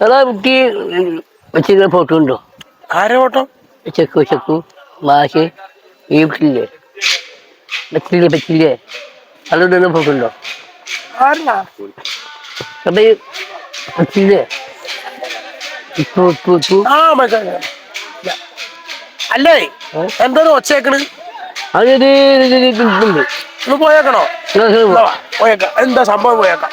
അതാ കുട്ടി വെച്ചിങ്ങനെ ഫോട്ടോ ഉണ്ടോ? ആരെ ഫോട്ടോ ചെക്കു ചെക്കു മാഷ് ഈ വീട്ടില്ലേ പറ്റില്ലേ പറ്റില്ലേ തന്നെ ഫോട്ടോ ഉണ്ടോ? അപ്പൊ ഈ പറ്റില്ലേ അല്ലേ? എന്താണ് ഒച്ചേക്കണ് അതൊരു പോയേക്കണോ? പോയേക്കാം. എന്താ സംഭവം പോയേക്കാം?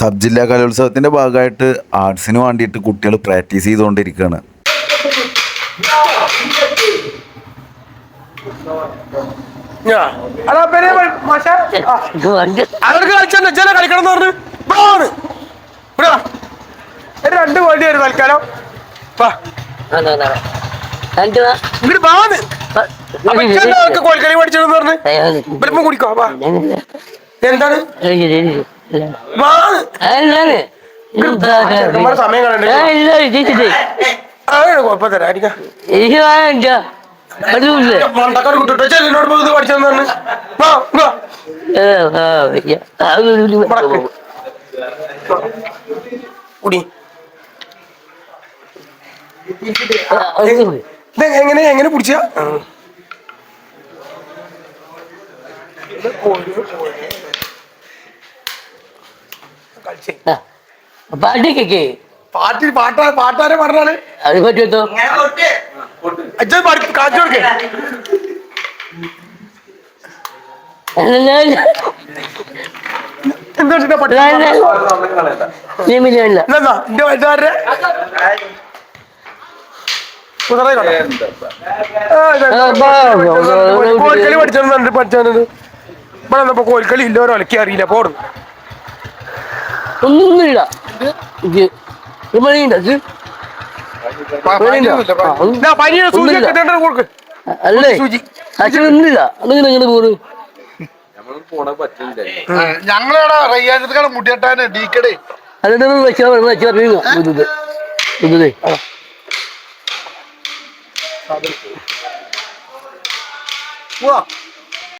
സബ് ജില്ലാ കലോത്സവത്തിന്റെ ഭാഗമായിട്ട് ആർട്സിന് വേണ്ടിയിട്ട് കുട്ടികൾ പ്രാക്ടീസ് ചെയ്തുകൊണ്ടിരിക്കുകയാണ്. രണ്ട് വണ്ടി പഠിച്ചതെന്ന് പറഞ്ഞു? കുടിക്കോ. എന്താണ്? സമയം. കുടി. എങ്ങനെ എങ്ങനെ പിടിച്ച. പാട്ട് കേക്കേ പാട്ടി പാട്ടാ പാട്ടാരെ പറഞ്ഞാൽ അത് പറ്റുമോ അച്ഛൻ പഠി കാച്ചു കൊടുക്കേ എന്റെ വയസ്സുകാരുടെ. കോൽക്കളി പഠിച്ചെന്നുണ്ട് പഠിച്ചത് ഇവിടെ കോൽക്കളി ഇല്ലോരോ ഒലക്കി അറിയില്ല പോടും ഇത് പണിയുണ്ടോ ഇത് പണിയുണ്ടോ? ഒന്ന്- കൊടുക്ക്. അല്ലേ. അച്ഛൻ അങ്ങനെ ഇങ്ങനെ പോണു? ഞങ്ങളവിടെ റയ്യാജത്താണ് മുടിയട്ടാന് ഡീക്കടേ. അതിന്റെ വെച്ചാൽ വെച്ചാൽ അറിയുക ഇത് ഇത്. പോവാ